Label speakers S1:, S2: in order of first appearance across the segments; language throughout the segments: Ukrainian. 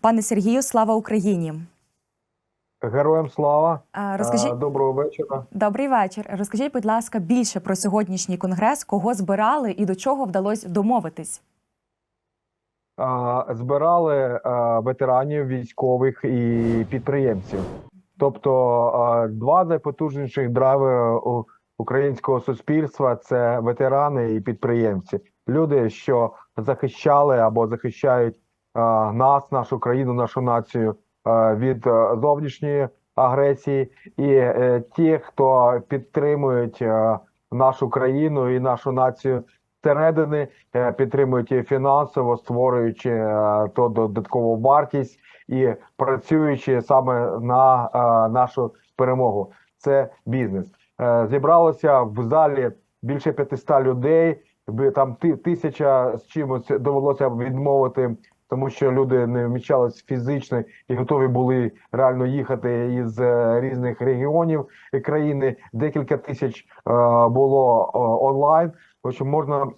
S1: Пане Сергію, слава Україні!
S2: Героям слава,
S1: Розкажіть
S2: Е, доброго вечора.
S1: добрий вечір. Розкажіть, будь ласка, більше про сьогоднішній конгрес, кого збирали і до чого вдалося домовитись.
S2: Збирали е, ветеранів, військових і підприємців. Тобто е, два найпотужніших драйвери українського суспільства це ветерани і підприємці. Люди, що захищали або захищають нас, нашу країну, нашу націю е, від е, зовнішньої агресії, і е, ті, хто підтримують е, нашу країну і нашу націю зсередини, е, підтримують її фінансово, створюючи е, то додаткову вартість і працюючи саме на е, нашу перемогу. Це бізнес. Е, Зібралося в залі більше 500 людей. Там тисяча з чимось довелося відмовити, тому що люди не вміщались фізично і готові були реально їхати із е, різних регіонів країни. Декілька тисяч е, було е, онлайн. Тому можна е,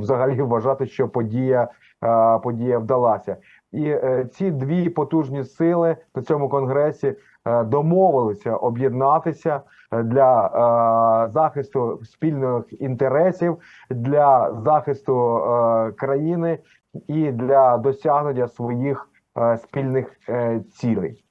S2: взагалі вважати, що подія, е, подія вдалася. І е, ці дві потужні сили на цьому конгресі е, домовилися об'єднатися е, для е, захисту спільних інтересів, для захисту е, країни і для досягнення своїх е, спільних е, цілей.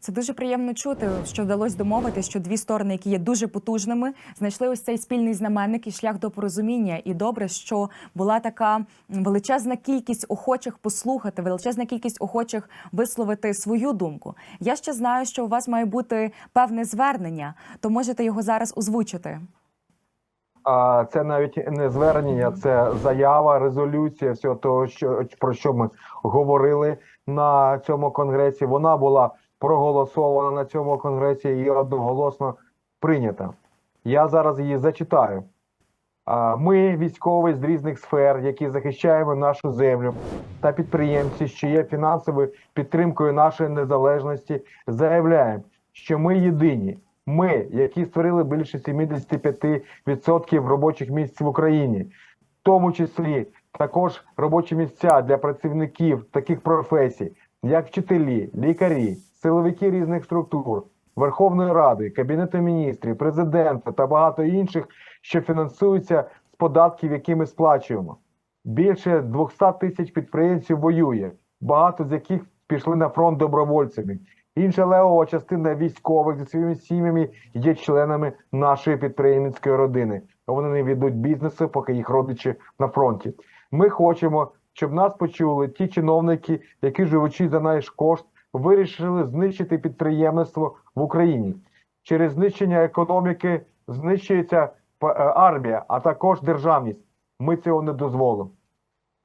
S1: Це дуже приємно чути, що вдалося домовити, що дві сторони, які є дуже потужними, знайшли ось цей спільний знаменник і шлях до порозуміння. І добре, що була така величезна кількість охочих послухати, величезна кількість охочих висловити свою думку. Я ще знаю, що у вас має бути певне звернення, то можете його зараз озвучити.
S2: А це навіть не звернення, це заява, резолюція всього того, що про що ми говорили на цьому конгресі. Вона була проголосована на цьому конгресі і одноголосно прийнята. Я зараз її зачитаю. Ми, військові з різних сфер, які захищаємо нашу землю, та підприємці, що є фінансовою підтримкою нашої незалежності, заявляємо, що ми єдині. Ми, які створили більше 75% робочих місць в Україні, в тому числі також робочі місця для працівників таких професій, як вчителі, лікарі, силовики різних структур, Верховної Ради, Кабінету міністрів, президента та багато інших, що фінансуються з податків, які ми сплачуємо. Більше 200 тисяч підприємців воює, багато з яких пішли на фронт добровольцями. Інша левова частина військових зі своїми сім'ями є членами нашої підприємницької родини. Вони не ведуть бізнесу, поки їх родичі на фронті. Ми хочемо, щоб нас почули ті чиновники, які живучи за наш кошт, вирішили знищити підприємництво в Україні. Через знищення економіки знищується е, армія, а також державність. Ми цього не дозволимо.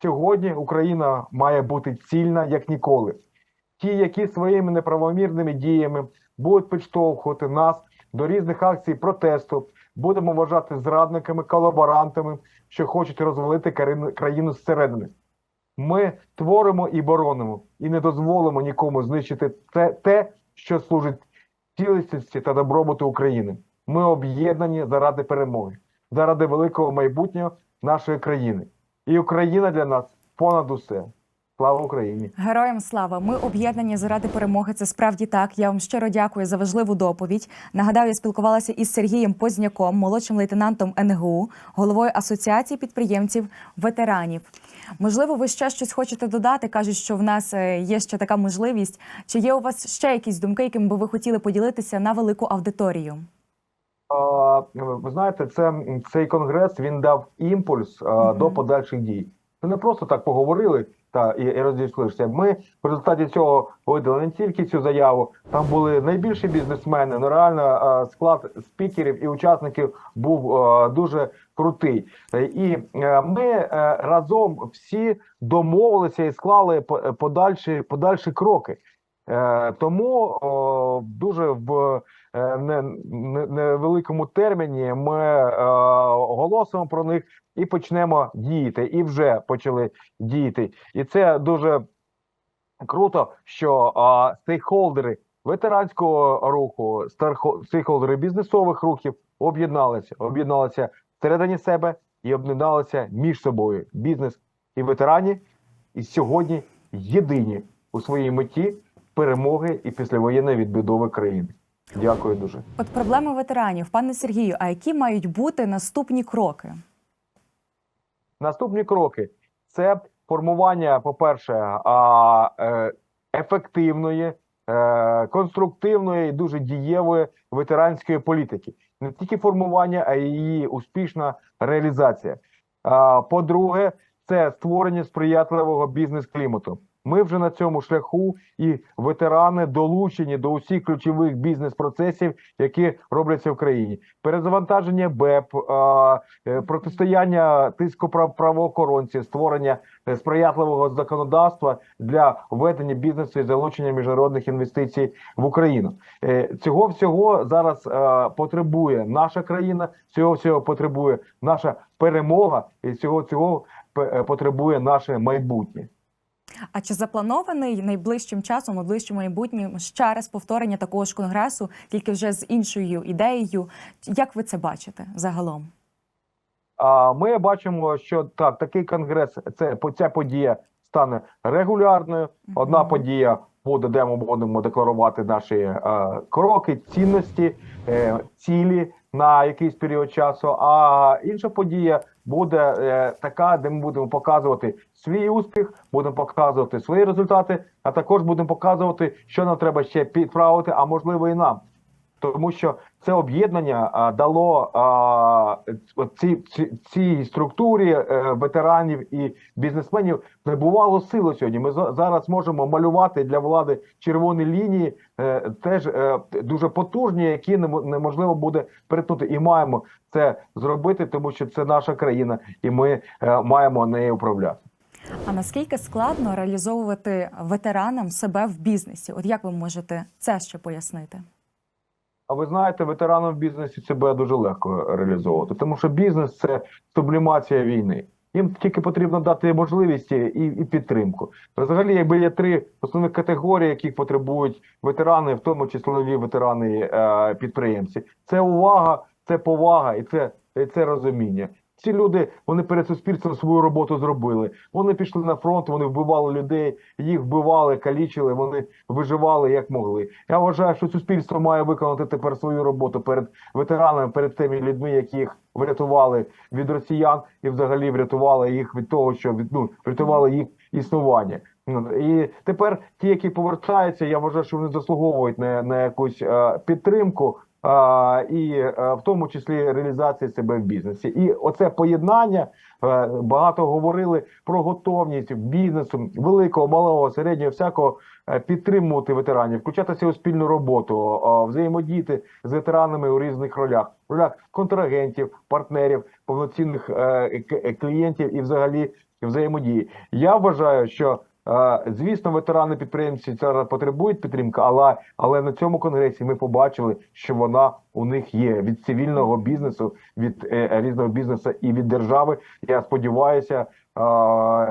S2: Сьогодні Україна має бути цільна як ніколи. Ті, які своїми неправомірними діями будуть підштовхувати нас до різних акцій протесту, будемо вважати зрадниками, колаборантами, що хочуть розвалити країну зсередини. Ми творимо і боронимо, і не дозволимо нікому знищити те, те що служить цілісності та добробуту України. Ми об'єднані заради перемоги, заради великого майбутнього нашої країни. І Україна для нас понад усе. Слава Україні!
S1: Героям слава! Ми об'єднані заради перемоги. Це справді так. Я вам щиро дякую за важливу доповідь. Нагадаю, я спілкувалася із Сергієм Позняком, молодшим лейтенантом НГУ, головою асоціації підприємців ветеранів. Можливо, ви ще щось хочете додати? кажуть, що в нас е, є ще така можливість. Чи є у вас ще якісь думки, якими би ви хотіли поділитися на велику аудиторію?
S2: Ви знаєте, це цей конгрес він дав імпульс а,
S1: Мгм.
S2: до подальших дій. Це не просто так поговорили та і, і розійшлися. Ми в результаті цього видали не тільки цю заяву. Там були найбільші бізнесмени. Ну реально склад спікерів і учасників був дуже крутий. І е, ми е, разом всі домовилися і склали подальші подальші кроки. Е, Тому дуже в е, не- невеликому терміні ми оголосимо про них і почнемо діяти, і вже почали діяти. І це дуже круто, що е, стейкхолдери ветеранського руху, стейкхолдери бізнесових рухів об'єдналися, об'єдналися всередині себе і об'єдналися між собою. Бізнес і ветерані, і сьогодні єдині у своїй меті перемоги і післявоєнної відбудови країни. Дякую дуже.
S1: От проблеми ветеранів, пане Сергію, а які мають бути наступні кроки?
S2: Наступні кроки це формування, по-перше, е, ефективної, е, конструктивної і дуже дієвої ветеранської політики. Не тільки формування, а й її успішна реалізація. По-друге, це створення сприятливого бізнес-клімату. Ми вже на цьому шляху, і ветерани долучені до усіх ключових бізнес-процесів, які робляться в країні. Перезавантаження БЕП, е, протистояння тиску прав правоохоронців, створення е, сприятливого законодавства для ведення бізнесу і залучення міжнародних інвестицій в Україну. Е, Цього всього зараз потребує наша країна. Цього всього потребує наша перемога, і цього цього потребує наше майбутнє.
S1: А чи запланований найближчим часом, найближчим майбутнім ще раз повторення такого ж конгресу, тільки вже з іншою ідеєю? Як ви це бачите загалом?
S2: Ми бачимо, що так, такий конгрес, це ця подія стане регулярною. Одна
S1: Мгм.
S2: подія буде, де ми будемо декларувати наші е, кроки, цінності, е, цілі на якийсь період часу. А інша подія буде е, така, де ми будемо показувати свій успіх, будемо показувати свої результати, а також будемо показувати, що нам треба ще підправити, а можливо і нам. Тому що це об'єднання дало ці, ці, цій структурі е, ветеранів і бізнесменів небувало сили сьогодні. Ми за- зараз можемо малювати для влади червоні лінії, е, теж е, дуже потужні, які неможливо буде перетнути. І маємо це зробити, тому що це наша країна, і ми маємо нею управляти.
S1: А наскільки складно реалізовувати ветеранам себе в бізнесі? От як ви можете це ще пояснити?
S2: А ви знаєте, ветеранам в бізнесі себе дуже легко реалізовувати, тому що бізнес це сублімація війни. Їм тільки потрібно дати можливість і, і підтримку. Взагалі, якби є три основні категорії, яких потребують ветерани, в тому числі ветерани е, підприємці. Це увага, це повага і це, і це розуміння. Ці люди вони перед суспільством свою роботу зробили. Вони пішли на фронт, вони вбивали людей, їх вбивали, калічили, вони виживали як могли. Я вважаю, що суспільство має виконати тепер свою роботу перед ветеранами, перед тими людьми, яких врятували від росіян, і взагалі врятували їх від того, що ну врятували їх існування. Ну, І тепер ті, які повертаються, я вважаю, що вони заслуговують на, на якусь е, підтримку. І е, в тому числі реалізації себе в бізнесі, і оце поєднання е, багато говорили про готовність бізнесу великого, малого, середнього, всякого е, підтримувати ветеранів, включатися у спільну роботу, взаємодіяти з ветеранами у різних ролях, ролях контрагентів, партнерів, повноцінних клієнтів і взагалі взаємодії. Я вважаю, що Звісно, ветерани підприємці зараз потребують підтримки, але але на цьому конгресі ми побачили, що вона у них є від цивільного бізнесу, від е, різного бізнесу і від держави. Я сподіваюся, е,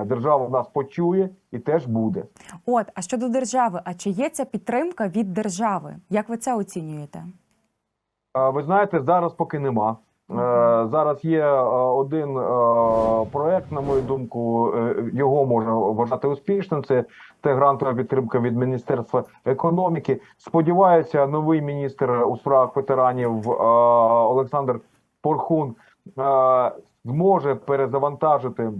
S2: держава нас почує і теж буде.
S1: От, а щодо держави, а чи є ця підтримка від держави? Як ви це оцінюєте?
S2: Е, Ви знаєте, зараз поки нема. Е, Зараз є е, один е, проект, на мою думку, його можна вважати успішним. Це, це грантова підтримка від Міністерства економіки. Сподіваюся, новий міністр у справах ветеранів Олександр Порхун зможе перезавантажити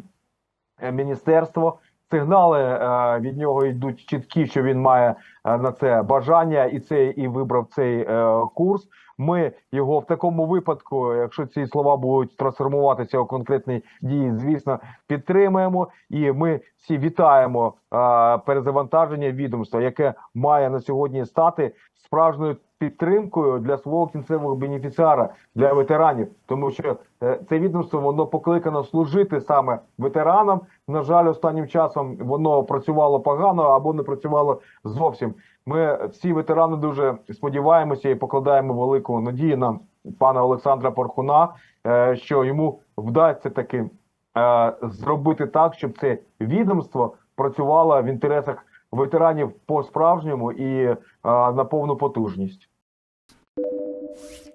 S2: міністерство. Сигнали е, від нього йдуть чіткі, що він має е, на це бажання, і це і вибрав цей е, курс. Ми його в такому випадку, якщо ці слова будуть трансформуватися у конкретні дії, звісно, підтримуємо. І ми всі вітаємо перезавантаження відомства, яке має на сьогодні стати справжньою підтримкою для свого кінцевого бенефіціара для ветеранів, тому що е, це відомство воно покликано служити саме ветеранам. На жаль, останнім часом воно працювало погано або не працювало зовсім. Ми всі ветерани дуже сподіваємося і покладаємо велику надію на пана Олександра Порхуна, е, що йому вдасться таки е, зробити так, щоб це відомство працювало в інтересах ветеранів по справжньому і на повну потужність. Thank you.